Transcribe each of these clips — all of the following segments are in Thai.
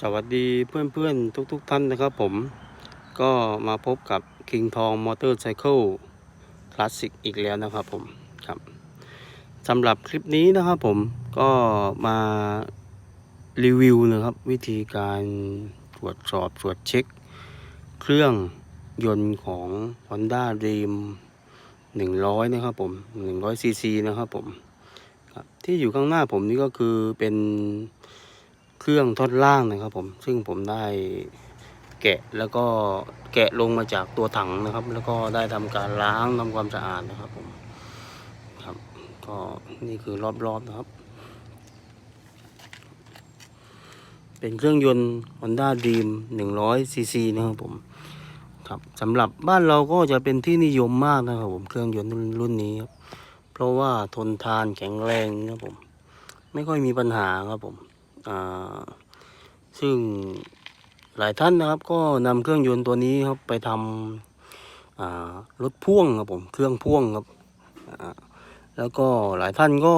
สวัสดีเพื่อนๆ ทุกๆทท่านนะครับผม ก็มาพบกับ King Tong Motorcycle Classic อีกแล้วนะครับผมครับสำหรับคลิปนี้นะครับผมก็มารีวิวนะครับ วิธีการตรวจสอบตรวจเช็ค เครื่องยนต์ของ Honda Dream 100 นะครับผม100 cc นะครับผมที่อยู่ข้างหน้าผมนี่ก็คือเป็น เครื่องทอดล่างนะครับผม ซึ่งผมได้แกะแล้วก็แกะลงมาจากตัวถังนะครับ แล้วก็ได้ทำการล้างทำความสะอาดนะครับผมครับก็นี่คือรอบๆนะครับ เป็นเครื่องยนต์ Honda Dream 100 cc นะครับผมครับสำหรับบ้านเราก็จะเป็นที่นิยมมากนะครับผมเครื่องยนต์รุ่นนี้ครับเพราะว่าทนทานแข็งแรงนะครับผม ไม่ค่อยมีปัญหาครับผม ซึ่งหลายท่านนะครับ ก็นำเครื่องยนต์ตัวนี้ครับไปทำรถพ่วงครับผมเครื่องพ่วงครับแล้วก็หลายท่านก็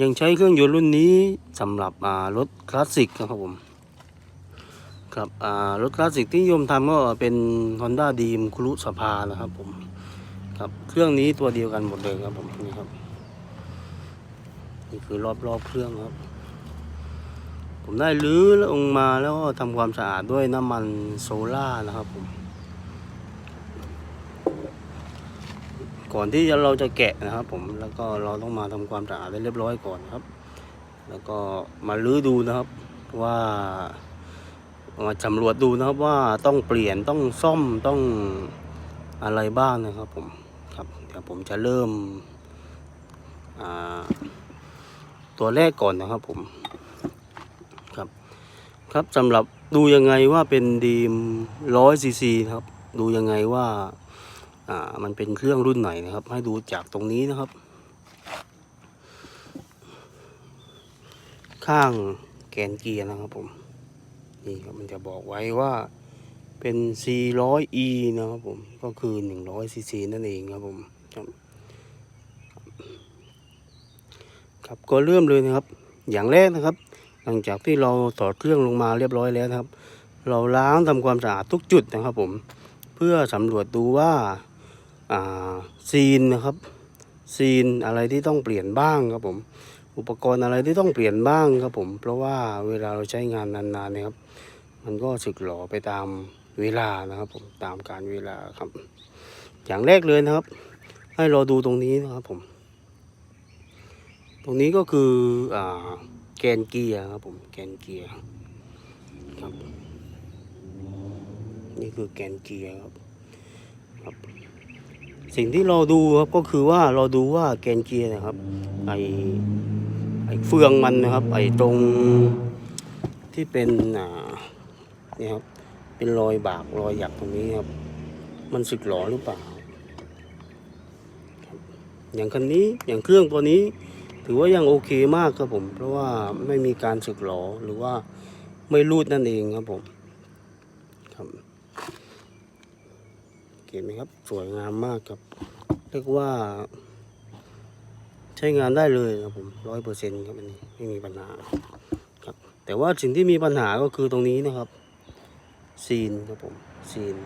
ยังใช้เครื่องยนต์รุ่นนี้สำหรับรถคลาสสิกนะครับผมครับรถคลาสสิกที่นิยมทำก็เป็น Honda d r e a m ครุสภานะครับผมครับเครื่องนี้ตัวเดียวกันหมดเลยครับผมนี่ครับนี่คือรอบๆเครื่องครับ ผมได้รื้อลงมาแล้วก็ทำความสะอาดด้วยน้ำมันโซล่านะครับผม ก่อนที่จะเราจะแกะนะครับ ผมแล้วก็เราต้องมาทำความสะอาดให้เรียบร้อยก่อนครับ แล้วก็มารื้อดูนะครับว่ามาสำรวจดูนะครับว่าต้องเปลี่ยนต้องซ่อมต้องอะไรบ้างนะครับผมครับเดี๋ยวผมจะเริ่มตัวแรกก่อนนะครับผม ครับสำหรับดูยังไงว่าเป็นดีมร้อยซีซีครับ ดูยังไงว่าอ่ามันเป็นเครื่องรุ่นไหนนะครับ ให้ดูจากตรงนี้นะครับ ข้างแกนเกียร์นะครับผมนี่ครับมันจะบอกไว้ว่าเป็น 400e นะครับผมก็คือ 100 cc นั่นเองครับผมครับก็เริ่มเลยนะครับ อย่างแรกนะครับ หลังจากที่เราถอดเครื่องลงมาเรียบร้อยแล้วครับ เราล้างทำความสะอาดทุกจุดนะครับผม เพื่อสำรวจดูว่าอ่าซีนนะครับ ซีนอะไรที่ต้องเปลี่ยนบ้างครับผม อุปกรณ์อะไรที่ต้องเปลี่ยนบ้างครับผม เพราะว่าเวลาเราใช้งานนานๆเนะครับ มันก็สึกหลอไปตามเวลานะครับผม ตามการเวลาครับ อย่างแรกเลยนะครับ ให้เราดูตรงนี้นะครับผม ตรงนี้ก็คืออ่า แกนเกียร์ครับผมแกนเกียร์ครับนี่คือแกนเกียร์ครับครับ สิ่งที่เราดูครับก็คือว่าเราดูว่าแกนเกียร์นะครับไอไอเฟืองมันนะครับ ไอตรงที่เป็นอ่านี่ครับเป็นรอยบากรอยหยักตรงนี้ครับ มันสึกหรอหรือเปล่าอย่างคันนี้อย่างเครื่องตัวนี้ ถือว่ายังโอเคมากครับผม เพราะว่าไม่มีการสึกหรอหรือว่าไม่รูดนั่นเองครับผมครับเห็นไหมครับสวยงามมากครับ เรียกว่า ใช้งานได้เลยครับผมร้อยเปอร์เซ็นต์ครับอันนี้ไม่มีปัญหาครับ แต่ว่าสิ่งที่มีปัญหาก็คือตรงนี้นะครับ ซีนครับผมซีน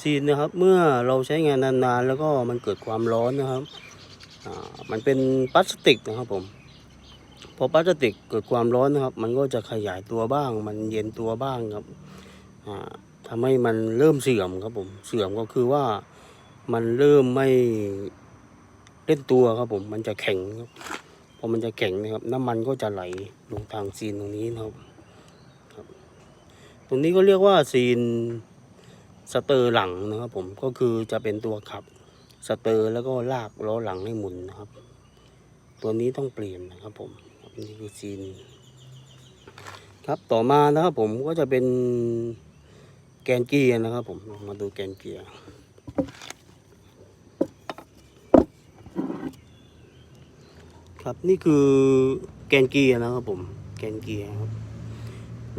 ซีนนะครับ เมื่อเราใช้งานนานๆ แล้วก็มันเกิดความร้อนนะครับ มันเป็นพลาสติกนะครับผมพอพลาสติกเกิดความร้อนนะครับ มันก็จะขยายตัวบ้าง มันเย็นตัวบ้างครับอ่าทำให้มันเริ่มเสื่อมครับผมเสื่อมก็คือว่ามันเริ่มไม่เล่นตัวครับผม มันจะแข็งครับพอมันจะแข็งนะครับ น้ำมันก็จะไหลลงทางซีนตรงนี้นะครับตรงนี้ก็เรียกว่าซีนสเตอร์หลังนะครับผมก็คือจะเป็นตัวขับ สเตอร์แล้วก็ลากล้อหลังให้หมุนนะครับ ตัวนี้ต้องเปลี่ยนนะครับผมนี่คือซีนครับต่อมานะครับผมก็จะเป็นแกนเกียร์นะครับ ผมลองมาดูแกนเกียร์ครับนี่คือแกนเกียร์นะครับผมแกนเกียร์ครับ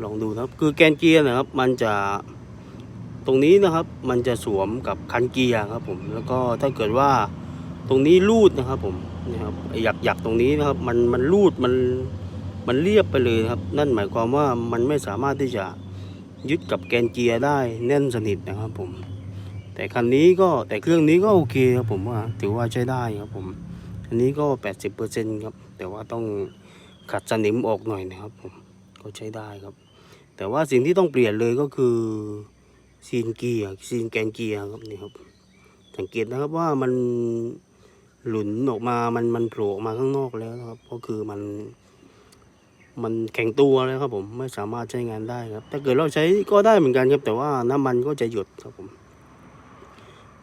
ลองดูนะครับ คือแกนเกียร์นะครับ มันจะ ตรงนี้นะครับมันจะสวมกับคันเกียร์ครับผมแล้วก็ถ้าเกิดว่าตรงนี้รูดนะครับผมนะครับหยักหยักตรงนี้นะครับมันมันรูดมันมันเรียบไปเลยครับ นั่นหมายความว่ามันไม่สามารถที่จะยึดกับแกนเกียร์ได้แน่นสนิทนะครับผม แต่คันนี้ก็แต่เครื่องนี้ก็โอเคครับผมว่าถือว่าใช้ได้ครับผม อันนี้ก็ 80%ครับ แต่ว่าต้องขัดสนิมออกหน่อยนะครับผมก็ใช้ได้ครับ แต่ว่าสิ่งที่ต้องเปลี่ยนเลยก็คือ ซีนเกียร์ซีนแกนเกียร์ครับนี่ครับสังเกตนะครับว่ามันหลุนออกมามันมันโผล่ออกมาข้างนอกแล้วครับ ก็คือมัน มันแข็งตัวแล้วครับ ผมไม่สามารถใช้งานได้ครับ ถ้าเกิดเราใช้ก็ได้เหมือนกันครับ แต่ว่าน้ำมันก็จะหยดครับผม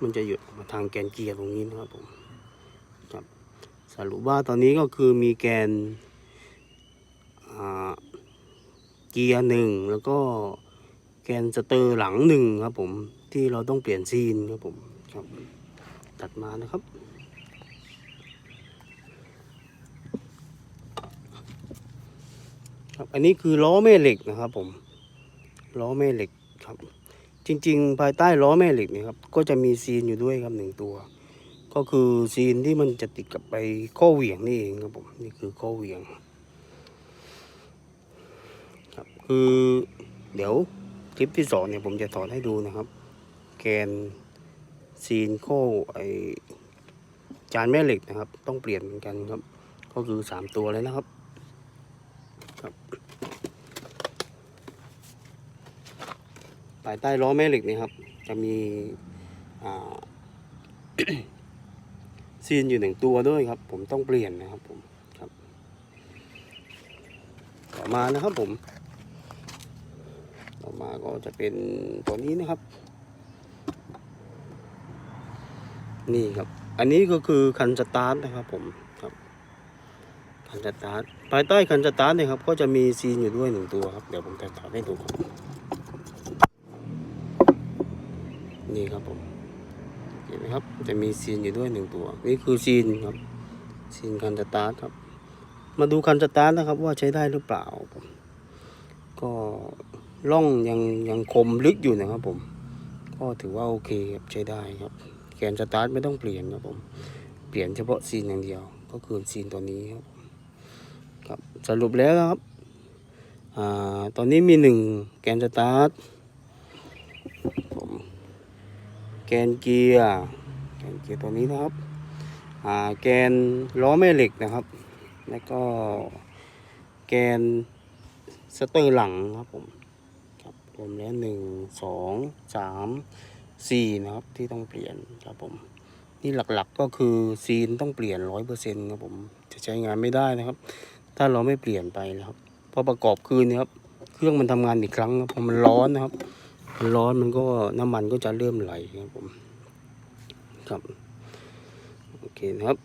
มันจะหยดมาทางแกนเกียร์ตรงนี้นะครับผมครับสรุปว่าตอนนี้ก็คือมีแกนเกียร์หนึ่งแล้วก็ แกนสเตอร์หลังหนึ่งครับผมที่เราต้องเปลี่ยนซีนครับผมครับ ตัดมานะครับ ครับอันนี้คือล้อแม่เหล็กนะครับผมล้อแม่เหล็กครับ จริง ๆ ภายใต้ล้อแม่เหล็กเนี่ยครับก็จะมีซีนอยู่ด้วยครับหนึ่งตัว ก็คือซีนที่มันจะติดกับไปข้อเหวี่ยงนี่เองครับผมนี่คือข้อเหวี่ยง ครับคือเดี๋ยว คลิปที่สองเนี่ยผมจะถอดให้ดูนะครับ แกนซีนโค้ไอจานแม่เหล็กนะครับ ต้องเปลี่ยนเหมือนกันครับ ก็คือสามตัวเลยนะครับครับภายใต้ล้อแม่เหล็กนี่ครับ จะมีซีนอยู่หนึ่งตัวด้วยครับ ผมต้องเปลี่ยนนะครับผมครับ ต่อมานะครับผม มาก็จะเป็นตัวนี้นะครับ นี่ครับ อันนี้ก็คือคันสตาร์ทนะครับผมครับคันสตาร์ทภายใต้คันสตาร์ทเนี่ยครับ ก็จะมีซีนอยู่ด้วยหนึ่งตัวครับ เดี๋ยวผมจะถอดให้ดูครับนี่ครับผมเห็นไหมครับ จะมีซีนอยู่ด้วยหนึ่งตัว นี่คือซีนครับซีนคันสตาร์ทครับ มาดูคันสตาร์ทนะครับ ว่าใช้ได้หรือเปล่าผมก็ ล่องยังยังคมลึกอยู่นะครับผม ก็ถือว่าโอเคครับใช้ได้ครับแกนสตาร์ทไม่ต้องเปลี่ยนครับผม เปลี่ยนเฉพาะซีนอย่างเดียว ก็คือซีนตัวนี้ครับครับสรุปแล้วครับอ่าตอนนี้มีหนึ่งแกนสตาร์ทผมแกนเกียร์แกนเกียร์ตัวนี้นะครับอ่าแกนล้อแม่เหล็กนะครับ แล้วก็แกนสเตอร์หลังครับผม รวมแล้วหนึ่งสองสามสี่นะครับที่ต้องเปลี่ยนครับผม นี่หลักๆก็คือซีนต้องเปลี่ยนร้อยเปอร์เซ็นต์ครับผมจะใช้งานไม่ได้นะครับ ถ้าเราไม่เปลี่ยนไปนะครับพอประกอบคืนเนยครับ เครื่องมันทำงานอีกครั้งครับพอมันร้อนนะครับร้อนมันก็น้ำมันก็จะเริ่มไหลครับผมครับโอเคนะครับ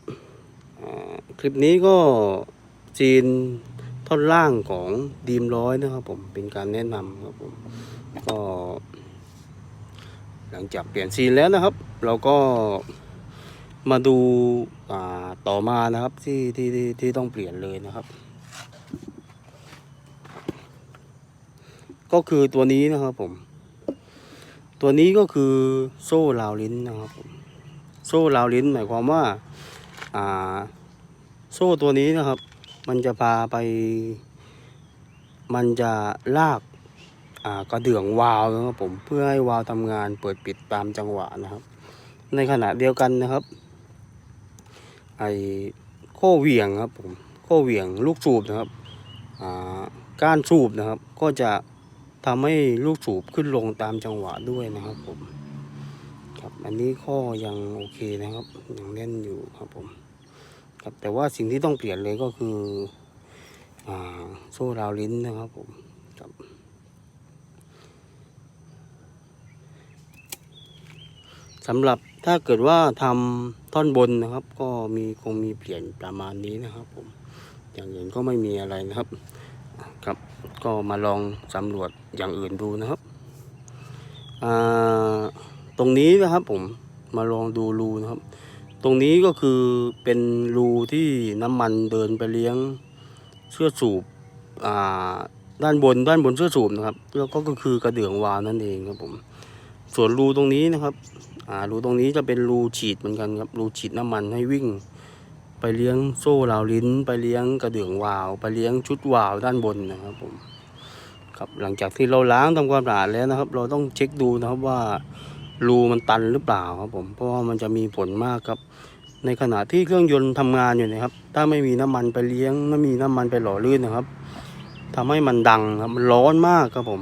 คลิปนี้ก็จีน ท่อนล่างของดีมร้อยนะครับผมเป็นการแนะนำครับผมก็หลังจากเปลี่ยนซีนแล้วนะครับ เราก็มาดูาต่อมานะครับที่ที่ที่ที่ต้องเปลี่ยนเลยนะครับ ก็คือตัวนี้นะครับผม ตัวนี้ก็คือโซ่ราวลิ้นนะครับผมโซ่ราวลิ้นหมายความว่า อ่า โซ่ตัวนี้นะครับ มันจะพาไป มันจะลากกระเดื่องวาล์วนะครับผมเพื่อให้วาล์วทำงานเปิดปิดตามจังหวะนะครับ ในขณะเดียวกันนะครับไอ้โค้เหวี่ยงครับผมโค้เหวี่ยงลูกสูบนะครับก้านสูบนะครับ ก็จะทำให้ลูกสูบขึ้นลงตามจังหวะด้วยนะครับผมครับอันนี้ข้อยังโอเคนะครับยังแน่นอยู่ครับผม ครับแต่ว่าสิ่งที่ต้องเปลี่ยนเลยก็คืออโซ่ราวลิ้นนะครับผมครับสำหรับถ้าเกิดว่าทำท่อนบนนะครับ ก็มีคงมีเปลี่ยนประมาณนี้นะครับผมอย่างอื่นก็ไม่มีอะไรนะครับ ครับก็มาลองสำรวจอย่างอื่นดูนะครับตรงนี้นะครับผมมาลองดูรูนะครับ ตรงนี้ก็คือเป็นรูที่น้ำมันเดินไปเลี้ยงเสื้อสูบอ่าด้านบนด้านบนเสื้อสูบนะครับ แล้วก็ก็คือกระเดื่องวาวนั่นเองครับผม ส่วนรูตรงนี้นะครับอ่ารูตรงนี้จะเป็นรูฉีดเหมือนกันครับรูฉีดน้ำมันให้วิ่ง ไปเลี้ยงโซ่ราวลิ้น ไปเลี้ยงกระเดื่องวาล์วไปเลี้ยงชุดวาล์วด้านบนนะครับผมครับหลังจากที่เราล้างทำความสะอาดแล้วนะครับ เราต้องเช็คดูนะครับว่า รูมันตันหรือเปล่าครับผมเพราะว่ามันจะมีผลมากครับ ในขณะที่เครื่องยนต์ทำงานอยู่นะครับ ถ้าไม่มีน้ำมันไปเลี้ยงไม่มีน้ำมันไปหล่อลื่นนะครับทำให้มันดังครับมันร้อนมากครับผม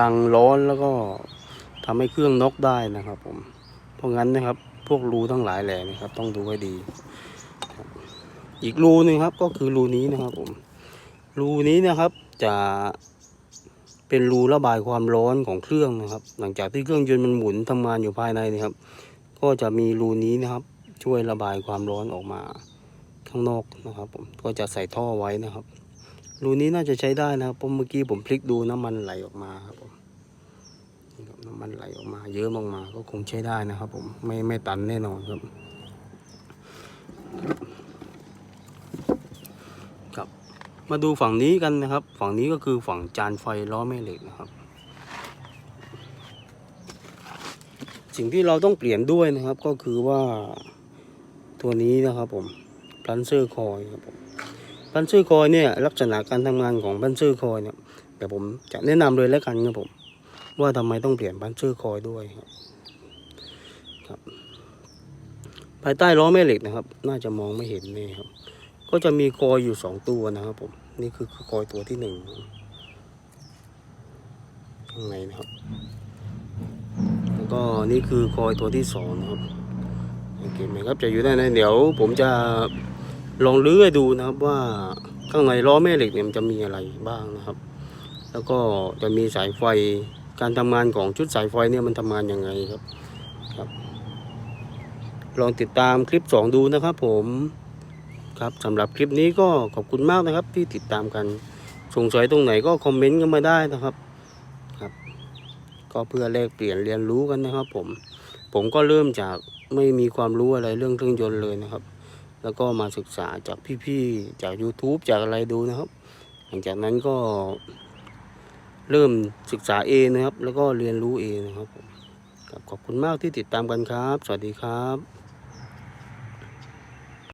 ดังร้อนแล้วก็ทำให้เครื่องนกได้นะครับ ผมเพราะงั้นนะครับ พวกรูทั้งหลายแหล่นะครับ ต้องดูให้ดี อีกรูหนึงครับก็คือรูนี้นะครับผมรูนี้นะครับจะ เป็นรูระบายความร้อนของเครื่องนะครับ หลังจากที่เครื่องยนต์มันหมุนทำงานอยู่ภายในนะครับ ก็จะมีรูนี้นะครับ ช่วยระบายความร้อนออกมาข้างนอกนะครับ ผมก็จะใส่ท่อไว้นะครับ รูนี้น่าจะใช้ได้นะครับเพราะเมื่อกี้ผมพลิกดูน้ำมันไหลออกมาครับผมนี่ครับน้ำมันไหลออกมาเยอะมากๆก็คงใช้ได้นะครับ ผมไม่ไม่ตันแน่นอนครับ มาดูฝั่งนี้กันนะครับ ฝั่งนี้ก็คือฝั่งจานไฟล้อแม่เหล็กนะครับ สิ่งที่เราต้องเปลี่ยนด้วยนะครับก็คือว่าตัวนี้นะครับผมพลันเซอร์คอยครับผมพลันเซอร์คอยเนี่ยลักษณะการทำงานของพลันเซอร์คอยเนี่ยเดี๋ยวผมจะแนะนำเลยแล้วกันครับผมว่าทำไมต้องเปลี่ยนพลันเซอร์คอยด้วยครับครับภายใต้ล้อแม่เหล็กนะครับ น่าจะมองไม่เห็นนี่ครับ ก็จะมีคอยอยู่สองตัวนะครับผม นี่คือคอคอยตัวที่หนึ่งข้างในนะครับ แล้วก็นี่คือคอยตัวที่สองนะครับโอเคไหมครับจะอยู่ได้นะเดี๋ยว ผมจะลองลื้อดูนะครับว่าข้างในล้อแม่เหล็กเนี่ยมันจะมีอะไรบ้างนะครับ แล้วก็จะมีสายไฟการทำงานของชุดสายไฟเนี่ยมันทำงานยังไงครับครับ ลองติดตามคลิปสองดูนะครับผม ครับสำหรับคลิปนี้ก็ขอบคุณมากนะครับ ที่ติดตามกันสงสัยตรงไหนก็คอมเมนต์กันมาได้นะครับ ก็เพื่อแลกเปลี่ยนเรียนรู้กันนะครับ ผม ผมก็เริ่มจากไม่มีความรู้อะไรเรื่องเครื่องยนต์เลยนะครับ แล้วก็มาศึกษาจากพี่ๆจาก YouTube จากอะไรดูนะครับหลังจากนั้นก็เริ่มศึกษาเองนะครับ แล้วก็เรียนรู้เองนะครับผมครับขอบคุณมากที่ติดตามกันครับ สวัสดีครับ